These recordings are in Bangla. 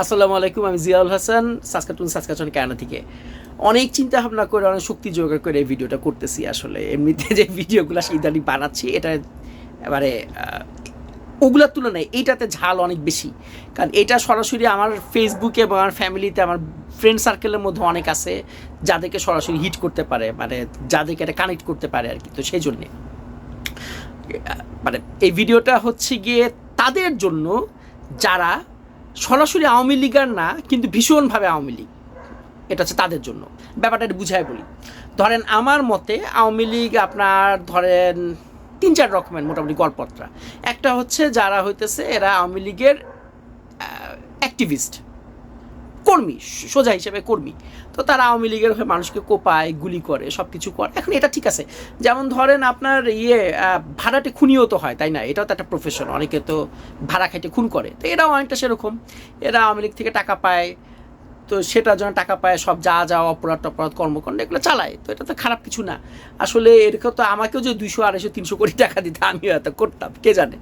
আসসালামু আলাইকুম আমি Ziaul Hasan Saskatoon Saskatchewan Canada থেকে। অনেক চিন্তা ভাবনা করে অনেক শক্তি জোগাড় করে এই ভিডিওটা করতেছি আসলে। এমনিতে যে ভিডিওগুলো সেই ইদানি বানাচ্ছি এটা এবারে আহ, ওগুলোর তুলনায় এইটাতে ঝাল অনেক বেশি। কারণ এটা সরাসরি আমার ফেসবুকে এবং আমার ফ্যামিলিতে আমার ফ্রেন্ড সার্কেলের মধ্যে অনেক আছে যাদেরকে সরাসরি হিট করতে পারে মানে যাদেরকে এটা কানেক্ট করতে পারে আর কি তো সেই জন্যে। মানে এই ভিডিওটা হচ্ছে গিয়ে তাদের জন্য যারা সরাসরি আওয়ামী লীগার না, কিন্তু ভীষণভাবে আওয়ামী লীগ। এটা হচ্ছে তাদের জন্য। ব্যাপারটা একটু বুঝায় বলি। ধরেন আমার মতে আওয়ামী লীগ আপনার ধরেন তিন চার রকমের মোটামুটি গল্পত্রা। একটা হচ্ছে যারা হইতেছে এরা আওয়ামী লীগের অ্যাক্টিভিস্ট কর্মী, সোজা হিসেবে কর্মী। তো তারা আওয়ামী লীগের হয়ে মানুষকে কোপায়, গুলি করে সব কিছু করে। এখন এটা ঠিক আছে। যেমন ধরেন আপনার ইয়ে ভাড়াটে খুনিও তো হয়, তাই না? এটাও তো একটা প্রফেশন অনেকে তো ভাড়া খাইতে খুন করে। তো এরাও অনেকটা সেরকম। এরা আওয়ামী লীগ থেকে টাকা পায়, তো সেটার জন্য টাকা পায়, সব যা যা অপরাধ টপরাধ, কর্মকাণ্ড, এগুলো চালায়। তো এটা তো খারাপ কিছু না। আসলে এরকম তো আমাকেও যে দুইশো, আড়াইশো, তিনশো কোটি টাকা দিতে আমিও এত করতাম, কে জানে?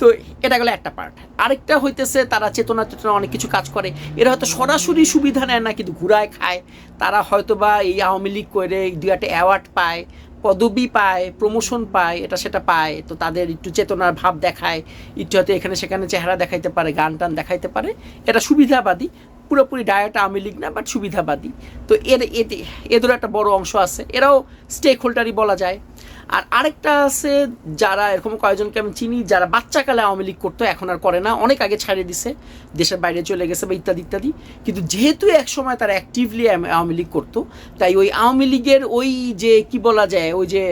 তো এটা গেলো একটা পার্ট আরেকটা হইতেছে তারা চেতনা চেতনা অনেক কিছু কাজ করে। এরা হয়তো সরাসরি সুবিধা নেয় না, কিন্তু ঘুরায় খায়। তারা হয়তো বা এই আওয়ামী লীগ করে দু একটা অ্যাওয়ার্ড পায়, পদবি পায় প্রমোশন পায়, এটা সেটা পায়। তো তাদের একটু চেতনার ভাব দেখায়, একটু হয়তো এখানে সেখানে চেহারা দেখাইতে পারে, গান টান দেখাইতে পারে। এটা সুবিধাবাদী পুরোপুরি ডায়েট আওয়ামী লীগ না বাট সুবিধাবাদী। তো এর, এতে, এদেরও একটা বড় অংশ আছে। এরাও স্টেক হোল্ডারই বলা যায়। আর আরেকটা আছে, যারা এরকম কয়েকজনকে আমি চিনি, যারা বাচ্চাকালে আওয়ামী লীগ করতো, এখন আর করে না। অনেক আগে ছাড়িয়ে দিছে। দেশের বাইরে চলে গেছে বা ইত্যাদি ইত্যাদি। কিন্তু যেহেতু এক সময় তারা অ্যাক্টিভলি আওয়ামী লীগ করতো, তাই ওই আওয়ামী লীগের ওই যে, কি বলা যায়, ওই যে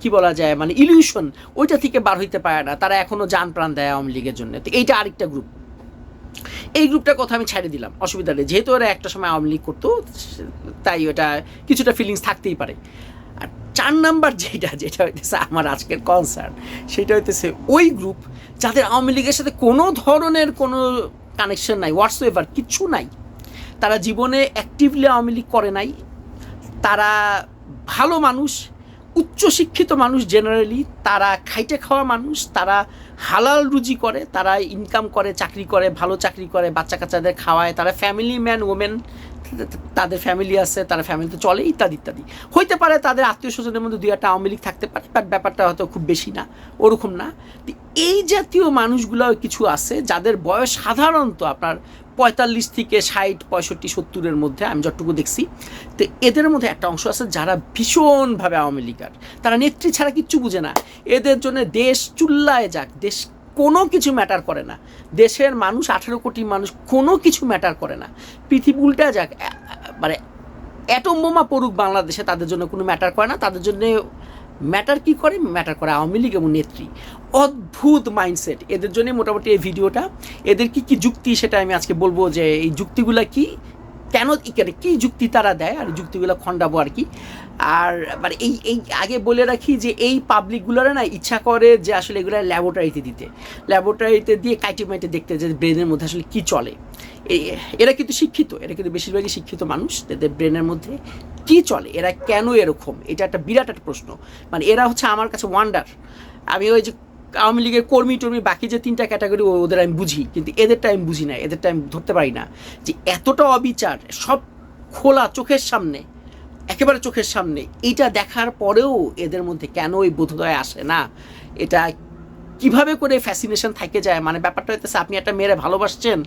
কি বলা যায় মানে ইলিউশন ওইটা থেকে বার হইতে পারে না। তারা এখনও যান প্রাণ দেয় আওয়ামী লীগের জন্য। তো এইটা আরেকটা গ্রুপ এই গ্রুপটার কথা আমি ছেড়ে দিলাম, অসুবিধা নেই। যেহেতু ওরা একটা সময় আওয়ামী লীগ করতো, তাই ওটা কিছুটা ফিলিংস থাকতেই পারে। আর চার নাম্বার যেটা যেটা হইতেছে আমার আজকের কনসার্ন সেটা হইতেছে ওই গ্রুপ যাদের আওয়ামী লীগের সাথে কোনো ধরনের কোনো কানেকশন নাই হোয়াটস এভার কিচ্ছু নাই, তারা জীবনে অ্যাক্টিভলি আওয়ামী লীগ করে নাই। তারা ভালো মানুষ উচ্চশিক্ষিত মানুষ জেনারেলি তারা খাইটে খাওয়া মানুষ, তারা হালাল রুজি করে, তারা ইনকাম করে, চাকরি করে, ভালো চাকরি করে, বাচ্চা কাচ্চাদের খাওয়ায়, তারা ফ্যামিলি ম্যান ওমেন তাদের ফ্যামিলি আছে, তারা ফ্যামিলিতে চলে, ইত্যাদি ইত্যাদি। হইতে পারে তাদের আত্মীয় স্বজনের মধ্যে দুই একটা আওয়ামী লীগ থাকতে পারে বাট ব্যাপারটা হয়তো খুব বেশি না, ওরকম না। এই জাতীয় মানুষগুলো কিছু আছে, যাদের বয়স সাধারণত আপনার পঁয়তাল্লিশ থেকে ষাট, পঁয়ষট্টি, সত্তরের মধ্যে আমি যতটুকু দেখছি, তো এদের মধ্যে একটা অংশ আছে যারা ভীষণভাবে আওয়ামী লীগার। তারা নেত্রী ছাড়া কিচ্ছু বুঝে না। এদের জন্য দেশ চুল্লায় যাক, দেশ কোনো কিছু ম্যাটার করে না। দেশের মানুষ, আঠেরো কোটি মানুষ কোনো কিছু ম্যাটার করে না। পৃথিবী উল্টা যাক মানে অ্যাটম বোমা পড়ুক বাংলাদেশে, তাদের জন্য কোনো ম্যাটার করে না। তাদের জন্য ম্যাটার কি করে? ম্যাটার করে আওয়ামী লীগ এবং নেত্রী। অদ্ভুত মাইন্ডসেট এদের জন্য মোটামুটি এই ভিডিওটা। এদের কি কি যুক্তি সেটা আমি আজকে বলব যে এই যুক্তিগুলা কি? কেন কী যুক্তি তারা দেয়? আর যুক্তিগুলো খণ্ডাবো আর কি। আর মানে এই এই আগে বলে রাখি যে এই পাবলিকগুলোরা না ইচ্ছা করে যে আসলে এগুলো ল্যাবরেটরিতে দিতে। ল্যাবরেটরিতে দিয়ে কাইটে মাইটে দেখতে যে ব্রেনের মধ্যে আসলে কী চলে। এরা কিন্তু শিক্ষিত, এরা কিন্তু বেশিরভাগই শিক্ষিত মানুষ এদের ব্রেনের মধ্যে কী চলে, এরা কেন এরকম? এটা একটা বিরাট একটা প্রশ্ন। মানে এরা হচ্ছে আমার কাছে ওয়ান্ডার আমি ওই যে আওয়ামী লীগের কর্মী টর্মী বাকি যে তিনটা ক্যাটাগরি ওদের আমি বুঝি, কিন্তু এদেরটা আমি বুঝি না এদেরটা আমি ধরতে পারি না। যে এতটা অবিচার, সব খোলা চোখের সামনে, একেবারে চোখের সামনে এটা দেখার পরেও এদের মধ্যে কেন ওই বোধোদয় আসে না? এটা কীভাবে করে ফ্যাসিনেশন থেকে যায়? মানে ব্যাপারটা হইতেছে, আপনি একটা মেয়েরে ভালোবাসছেন,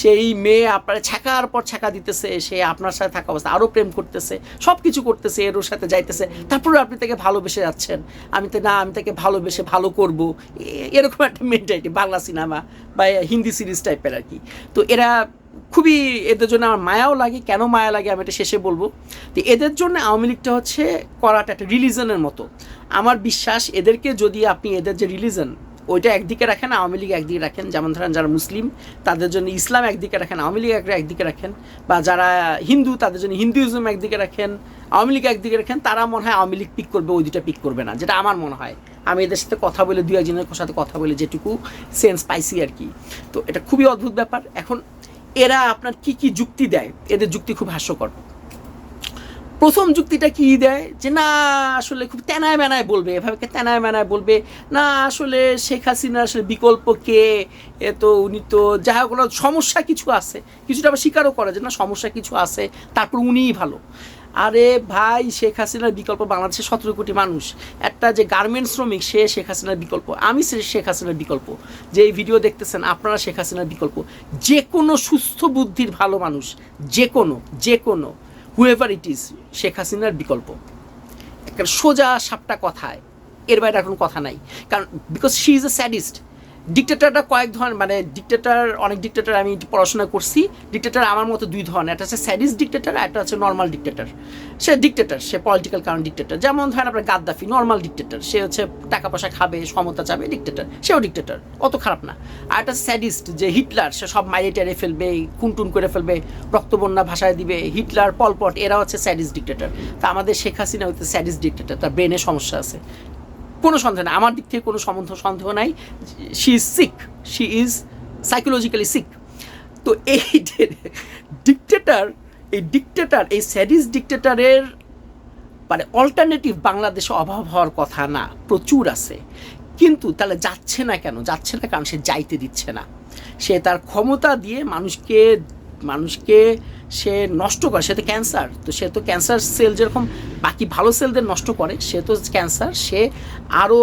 সেই মেয়ে আপনার ছ্যাকার পর ছ্যাকা দিতেছে, সে আপনার সাথে থাকা অবস্থা আরও প্রেম করতেছে সব কিছু করতেছে, এর ওর সাথে যাইতেছে তারপরে আপনি তাকে ভালোবেসে যাচ্ছেন। আমি তো, না, আমি তাকে ভালোবেসে ভালো করব। এরকম একটা মেন্টালিটি বাংলা সিনেমা বা হিন্দি সিরিজ টাইপের আর কি। তো এরা খুবই, এদের জন্য আমার মায়াও লাগে। কেন মায়া লাগে আমি এটা শেষে বলব। তো এদের জন্য আওয়ামী লীগটা হচ্ছে করাটা একটা রিলিজনের মতো। আমার বিশ্বাস, এদেরকে যদি আপনি, এদের যে রিলিজন ওইটা একদিকে রাখেন, আওয়ামী লীগ একদিকে রাখেন। যেমন ধরেন যারা মুসলিম, তাদের জন্য ইসলাম একদিকে রাখেন, আওয়ামী লীগ এক- একদিকে রাখেন। বা যারা হিন্দু, তাদের জন্য হিন্দুইজম একদিকে রাখেন, আওয়ামী লীগ একদিকে রাখেন। তারা মনে হয় আওয়ামী লীগ পিক করবে, ওই দুটা পিক করবে না, যেটা আমার মনে হয়। আমি এদের সাথে কথা বলে দু একজনের সাথে কথা বলে যেটুকু সেন্স পাইছি আর কি। তো এটা খুবই অদ্ভুত ব্যাপার। এখন এরা আপনার কি কি যুক্তি দেয়? এদের যুক্তি খুব হাস্যকর। প্রথম যুক্তিটা কি দেয়? যে না, আসলে খুব তেনায় মেনায় বলবে, এভাবে তেনায় মেনায় বলবে? না, আসলে শেখ হাসিনা আসলে বিকল্প কে? এ তো উনি তো যাই হোক সমস্যা কিছু আছে। কিছুটা আবার স্বীকারও করে যে না, সমস্যা কিছু আছে, তারপর উনিই ভালো। আরে ভাই, শেখ হাসিনার বিকল্প বাংলাদেশে সতেরো কোটি মানুষ। একটা যে গার্মেন্টস শ্রমিক, সে শেখ হাসিনার বিকল্প। আমি শেখ হাসিনার বিকল্প। যে এই ভিডিও দেখতেছেন, আপনারা শেখ হাসিনার বিকল্প। যে কোনো সুস্থ বুদ্ধির ভালো মানুষ, যে কোনো যে কোনো হুয়েভার ইট ইজ শেখ হাসিনার বিকল্প। একটা সোজা সাপটা কথায়। এর বাইরে এখন কথা নাই। কারণ because she is a sadist ডিক্টেটারটা কয়েক ধরনের মানে ডিক্টেটার অনেক ডিক্টেটার আমি পড়াশোনা করছি ডিক্টেটার আমার মতো দুই ধরনের, একটা হচ্ছে স্যাডিস্ট ডিক্টেটার একটা হচ্ছে নর্মাল ডিক্টেটার সে ডিক্টেটার সে পলিটিক্যাল কারণ ডিক্টেটার যেমন ধরেন আপনার গাদ্দাফি নর্মাল ডিক্টেটার সে হচ্ছে টাকা পয়সা খাবে, সমতা চাবে ডিক্টেটার সেও ডিক্টেটার অত খারাপ না। আর একটা স্যাডিস্ট যে হিটলার সে সব মাইরে টেরে ফেলবে খুনটুন করে ফেলবে রক্তবন্যা ভাষায় দিবে হিটলার পলপট এরা হচ্ছে স্যাডিস্ট ডিক্টেটার তা আমাদের শেখ হাসিনা হচ্ছে স্যাডিস্ট ডিক্টেটার তার ব্রেনে সমস্যা আছে। কোনো সন্দেহ নেই। আমার দিক থেকে কোনো সম্বন্ধ সন্দেহ নাই। She is sick she is psychologically sick তো এই ডিকটেটার এই ডিকটেটার এই স্যাডিস ডিকটেটারের মানে অল্টারনেটিভ বাংলাদেশে অভাব হওয়ার কথা না, প্রচুর আছে। কিন্তু তাহলে যাচ্ছে না কেন? যাচ্ছে না কারণ সে যাইতে দিচ্ছে না। সে তার ক্ষমতা দিয়ে মানুষকে মানুষকে সে নষ্ট করে, সে তো ক্যান্সার তো সে তো ক্যান্সার সেল যেরকম বাকি ভালো সেলদের নষ্ট করে, সে তো ক্যান্সার সে আরও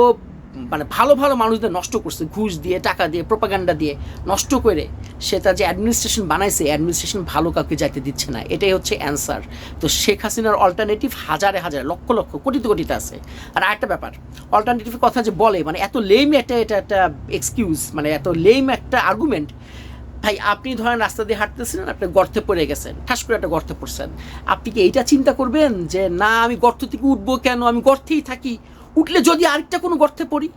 মানে ভালো ভালো মানুষদের নষ্ট করছে, ঘুষ দিয়ে, টাকা দিয়ে প্রোপাগান্ডা দিয়ে নষ্ট করে, সে তার যে অ্যাডমিনিস্ট্রেশন বানাইছে অ্যাডমিনিস্ট্রেশন ভালো কাউকে যাইতে দিচ্ছে না, এটাই হচ্ছে অ্যান্সার তো শেখ হাসিনার অল্টারনেটিভ হাজারে হাজারে, লক্ষ লক্ষ, কোটিতে কোটিতে আছে। আর আরেকটা ব্যাপার অল্টারনেটিভ কথা যে বলে মানে এত লেম একটা এটা একটা এক্সকিউজ মানে এত লেম একটা আর্গুমেন্ট ভাই, আপনি ধরেন রাস্তা দিয়ে হাঁটতেছিলেন আপনি গর্তে পড়ে গেছেন, ঠাস করে একটা গর্তে পড়ছেন। আপনি কি এইটা চিন্তা করবেন যে, না, আমি গর্ত থেকে উঠবো কেন? আমি গর্তেই থাকি। উঠলে যদি আরেকটা কোনো গর্তে পড়ি?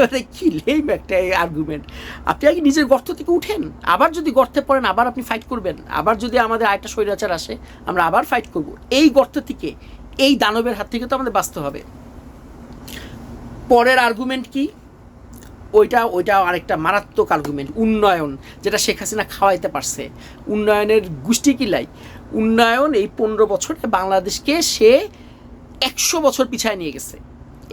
মানে কি লেম একটা আর্গুমেন্ট আপনি আগে নিজের গর্ত থেকে উঠেন, আবার যদি গর্তে পড়েন, আবার আপনি ফাইট করবেন। আবার যদি আমাদের আরেকটা স্বৈরাচার আসে, আমরা আবার ফাইট করব। এই গর্ত থেকে, এই দানবের হাত থেকে তো আমাদের বাঁচতে হবে। পরের আর্গুমেন্ট কি? ওইটা ওইটা আরেকটা মারাত্মক আর্গুমেন্ট উন্নয়ন, যেটা শেখ হাসিনা খাওয়াইতে পারছে। উন্নয়নের গোষ্ঠী কিলাই উন্নয়ন এই পনেরো বছরে বাংলাদেশকে সে একশো বছর পিছায় নিয়ে গেছে।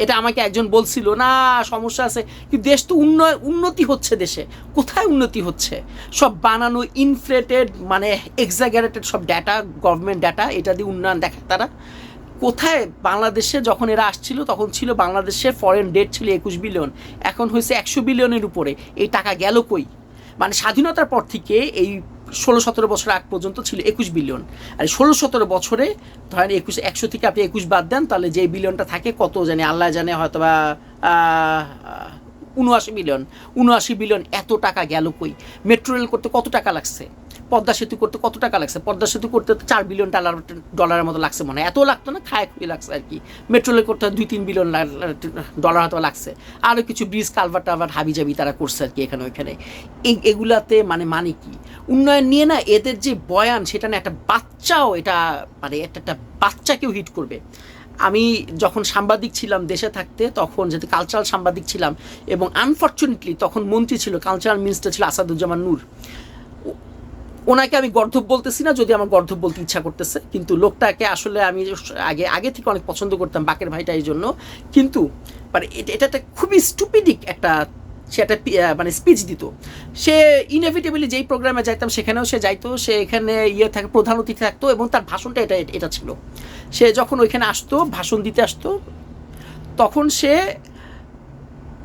এটা আমাকে একজন বলছিল, না, সমস্যা আছে। কিন্তু দেশ তো উন্নয়ন উন্নতি হচ্ছে দেশে। কোথায় উন্নতি হচ্ছে? সব বানানো ইনফ্লেটেড মানে এক্সাগারেটেড সব ডাটা গভর্নমেন্ট ডাটা এটা দিয়ে উন্নয়ন দেখায় তারা। কোথায় বাংলাদেশে যখন এরা আসছিল, তখন ছিল বাংলাদেশের ফরেন ডেট ছিল একুশ বিলিয়ন এখন হয়েছে একশো বিলিয়নের উপরে। এই টাকা গেল কই? মানে স্বাধীনতার পর থেকে এই ষোলো সতেরো বছর আগ পর্যন্ত ছিল একুশ বিলিয়ন আর ষোলো সতেরো বছরে ধরেন একুশ, একশো থেকে আপনি একুশ বাদ দেন, তাহলে যে বিলিয়নটা থাকে, কত জানি, আল্লাহ জানে হয়তো বা উনআশি বিলিয়ন উনআশি বিলিয়ন এত টাকা গেল কই? মেট্রো রেল করতে কত টাকা লাগছে? পদ্মা সেতু করতে কত টাকা লাগছে? পদ্মা সেতু করতে চার বিলিয়ন ডলার ডলারের মতো লাগছে মনে হয়। এত লাগতো না? খায় খুবই লাগছে আর কি। মেট্রো রেল করতে দুই তিন বিলিয়ন ডলার হয়তো লাগছে। আরও কিছু ব্রিজ কালভার টালভার হাবি জাবি তারা করছে আর কি এখানে ওইখানে। এই, এগুলাতে মানে মানে কি? উন্নয়ন নিয়ে না এদের যে বয়ান, সেটা না একটা বাচ্চাও এটা মানে একটা একটা বাচ্চাকেও হিট করবে। আমি যখন সাংবাদিক ছিলাম দেশে থাকতে, তখন যেহেতু কালচারাল সাংবাদিক ছিলাম, এবং আনফর্চুনেটলি তখন মন্ত্রী ছিল কালচারাল মিনিস্টার ছিল আসাদুজ্জামান নূর। ওনাকে আমি গর্ধব বলতেছি না, যদি আমার গর্ধব বলতে ইচ্ছা করতেছে। কিন্তু লোকটাকে আসলে আমি আগে আগে থেকে অনেক পছন্দ করতাম বাকের ভাইটা এই জন্য। কিন্তু মানে এটা একটা খুবই স্টুপিডিক একটা, সে একটা মানে স্পিচ দিত। সে ইনএভিটেবলি যেই প্রোগ্রামে যাইতাম, সেখানেও সে যাইতো, সে এখানে ইয়ে থাকে, প্রধান অতিথি থাকতো এবং তার ভাষণটা এটা এটা ছিল। সে যখন ওইখানে আসতো, ভাষণ দিতে আসতো, তখন সে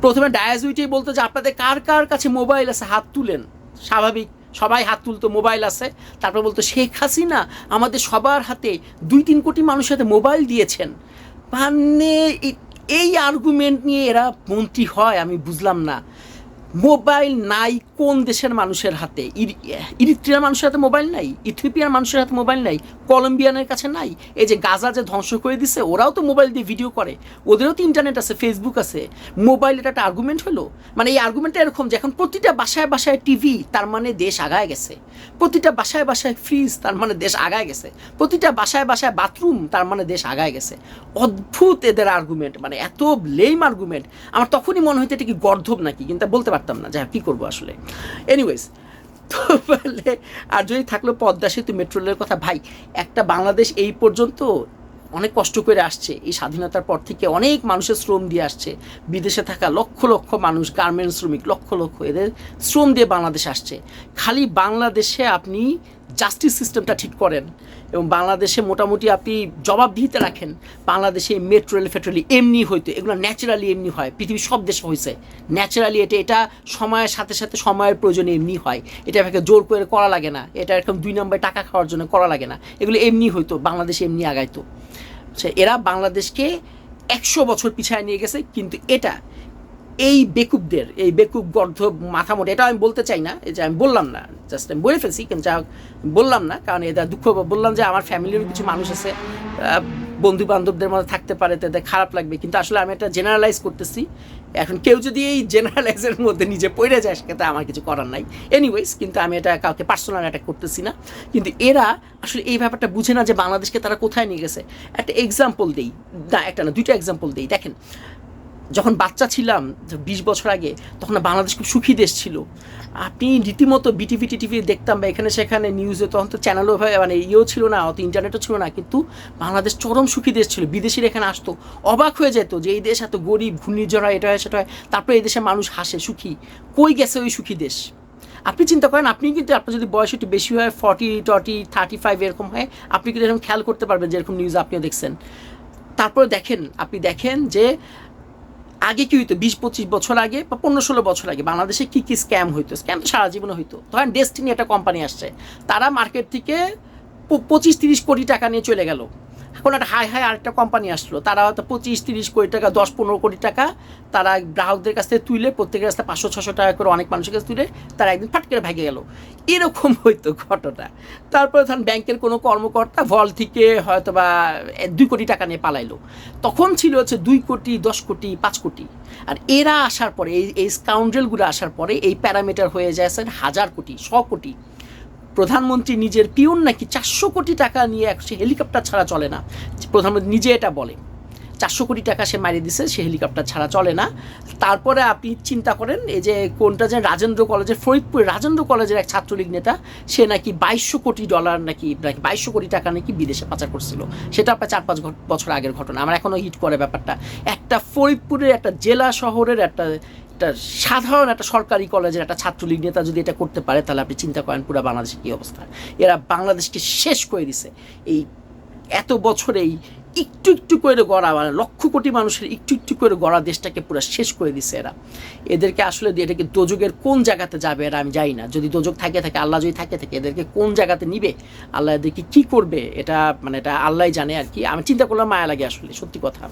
প্রথমে ডায়াজুইটেই বলতো যে, আপনাদের কার কার কাছে মোবাইল আছে? হাত তুলেন। স্বাভাবিক সবাই হাত তুলতো, মোবাইল আছে। তারপর বলতো, শেখ হাসিনা আমাদের সবার হাতে দুই তিন কোটি মানুষের হাতে মোবাইল দিয়েছেন। মানে এই- আর্গুমেন্ট নিয়ে এরা মন্ত্রী হয়, আমি বুঝলাম না। মোবাইল নাই কোন দেশের মানুষের হাতে? ইরি- ইরিত্রিয়ার মানুষের হাতে মোবাইল নাই? ইথিওপিয়ার মানুষের হাতে মোবাইল নাই? কলম্বিয়ানের কাছে নাই? এই যে গাজা যে ধ্বংস করে দিছে, ওরাও তো মোবাইল দিয়ে ভিডিও করে। ওদেরও তো ইন্টারনেট আছে ফেসবুক আছে। মোবাইল এটা একটা আর্গুমেন্ট হলো? মানে এই আর্গুমেন্টটা এরকম যে এখন প্রতিটা বাসায় বাসায় টিভি তার মানে দেশ আগায় গেছে। প্রতিটা বাসায় বাসায় ফ্রিজ তার মানে দেশ আগায় গেছে। প্রতিটা বাসায় বাসায় বাথরুম তার মানে দেশ আগায় গেছে। অদ্ভুত এদের আর্গুমেন্ট মানে এত লেম আর্গুমেন্ট আমার তখনই মনে হইতে এটা কি গর্ধব নাকি, কিন্তু বলতে পারতাম না যে হ্যাঁ, কী করব আসলে? এনিওয়েজ তো বলে আর যদি থাকল পদ্মা সেতু মেট্রো রেলের কথা ভাই একটা বাংলাদেশ এই পর্যন্ত অনেক কষ্ট করে আসছে। এই স্বাধীনতার পর থেকে অনেক মানুষের শ্রম দিয়ে আসছে। বিদেশে থাকা লক্ষ লক্ষ মানুষ গার্মেন্টস শ্রমিক লক্ষ লক্ষ এদের শ্রম দিয়ে বাংলাদেশ আসছে। খালি বাংলাদেশে আপনি জাস্টিস সিস্টেমটা ঠিক করেন এবং বাংলাদেশে মোটামুটি আপনি জবাবদিহিতে রাখেন, বাংলাদেশে মেট্রো রেল ফেট্রোলি এমনি হইতো, এগুলো ন্যাচারালি এমনি হয়, পৃথিবীর সব দেশে হয়েছে ন্যাচারালি এটা এটা সময়ের সাথে সাথে সময়ের প্রয়োজনে এমনি হয়। এটা আপনাকে জোর করে করা লাগে না, এটা এরকম দুই নম্বরে টাকা খাওয়ার জন্য করা লাগে না। এগুলো এমনি হইতো, বাংলাদেশে এমনি আগাইতো। সে এরা বাংলাদেশকে একশো বছর পিছায় নিয়ে গেছে, কিন্তু এটা এই বেকুবদের, এই বেকুব গর্ধ মাথা মোটা এটা আমি বলতে চাই না, এই যে আমি বললাম না জাস্ট আমি বলে ফেলছি, কিন্তু যা বললাম না, কারণ এটা দুঃখ, বললাম যে আমার ফ্যামিলির কিছু মানুষ আছে বন্ধু বান্ধবদের মধ্যে থাকতে পারে তাদের খারাপ লাগবে, কিন্তু আসলে আমি এটা জেনারেলাইজ করতেছি, এখন কেউ যদি এই জেনারেলাইজের মধ্যে নিজে পড়ে যায়, সেক্ষেত্রে আমার কিছু করার নাই। এনিওয়েজ কিন্তু আমি এটা কাউকে পার্সোনাল অ্যাটাক করতেছি না, কিন্তু এরা আসলে এই ব্যাপারটা বুঝে না যে বাংলাদেশকে তারা কোথায় নিয়ে গেছে। একটা এক্সাম্পল দেই, না, একটা না, দুইটা এক্সাম্পল দেই। দেখেন যখন বাচ্চা ছিলাম বিশ বছর আগে, তখন বাংলাদেশ খুব সুখী দেশ ছিল। আপনি রীতিমতো বিটিভি টিভি দেখতাম বা এখানে সেখানে নিউজে তখন তো চ্যানেলও মানে ইয়েও ছিল না, অত ইন্টারনেটও ছিল না, কিন্তু বাংলাদেশ চরম সুখী দেশ ছিল, বিদেশিরা এখানে আসতো, অবাক হয়ে যেত যে এই দেশ এত গরিব, ঘূর্ণিঝড় হয়, এটা হয়, সেটা হয়, তারপরে এই দেশে মানুষ হাসে, সুখী। কই গেছে ওই সুখী দেশ? আপনি চিন্তা করেন, আপনি কিন্তু, আপনার যদি বয়স একটু বেশি হয় ফর্টি টর্টি থার্টি ফাইভ এরকম হয়, আপনি কিন্তু এরকম খেয়াল করতে পারবেন যেরকম নিউজ আপনিও দেখছেন। তারপরে দেখেন, আপনি দেখেন যে আগে কি হইতো? বিশ, পঁচিশ বছর আগে বা পনেরো, ষোলো বছর আগে বাংলাদেশে কি কি স্ক্যাম হইতো? স্ক্যাম তো সারা জীবনে হইতো। ধরেন ডেস্টিনি একটা কোম্পানি আসছে। তারা মার্কেট থেকে পঁচিশ, তিরিশ কোটি টাকা নিয়ে চলে গেল। এখন একটা হাই হাই আরেকটা কোম্পানি আসলো। তারা হয়তো পঁচিশ, তিরিশ কোটি টাকা, দশ, পনেরো কোটি টাকা তারা গ্রাহকদের কাছ থেকে তুলে প্রত্যেকের কাছ পাঁচশো, ছশো টাকা করে অনেক মানুষের কাছে তুলে তারা একদিন ফাট ভেঙে গেল। এরকম হইতো ঘটনা। তারপরে ধরেন ব্যাংকের কোনো কর্মকর্তা ভল থেকে হয়তো বা দুই কোটি টাকা নিয়ে পালাইলো। তখন ছিল হচ্ছে দুই কোটি, দশ কোটি, পাঁচ কোটি। আর এরা আসার পরে, এই এই স্কাউন্ডেলগুলো আসার পরে এই প্যারামিটার হয়ে যায় স্যার হাজার কোটি, শ কোটি। প্রধানমন্ত্রী নিজের পিউন নাকি চারশো কোটি টাকা নিয়ে এক- হেলিকপ্টার ছাড়া চলে না। প্রধানমন্ত্রী নিজে এটা বলে। চারশো কোটি টাকা সে মারিয়ে দিছে, সে হেলিকপ্টার ছাড়া চলে না। তারপরে আপনি চিন্তা করেন, এই যে কোনটা যে রাজেন্দ্র কলেজের, ফরিদপুর রাজেন্দ্র কলেজের এক ছাত্রলীগ নেতা, সে নাকি বাইশশো কোটি ডলার নাকি নাকি বাইশশো কোটি টাকা নাকি বিদেশে পাচার করছিল। সেটা চার পাঁচ বছর আগের ঘটনা। আমার এখনও হিট করে ব্যাপারটা। একটা ফরিদপুরের, একটা জেলা শহরের, একটা একটা সাধারণ, একটা সরকারি কলেজের একটা ছাত্রলীগ নেতা যদি এটা করতে পারে, তাহলে আপনি চিন্তা করেন পুরো বাংলাদেশের কী অবস্থা। এরা বাংলাদেশকে শেষ করে দিছে। এই এত বছরেই একটু একটু করে গড়া মানে লক্ষ কোটি মানুষের একটু একটু করে গড়া দেশটাকে পুরো শেষ করে দিছে এরা। এদেরকে আসলে এটাকে দোযোগের কোন জায়গাতে যাবে এরা আমি যাই না। যদি দোজক থাকে থাকে, আল্লাহ যদি থাকে থাকে, এদেরকে কোন জায়গাতে নিবে? আল্লাহ এদেরকে কী করবে? এটা মানে এটা আল্লাহ জানে আর কি। আমি চিন্তা করলাম মায়া লাগে আসলে, সত্যি কথা।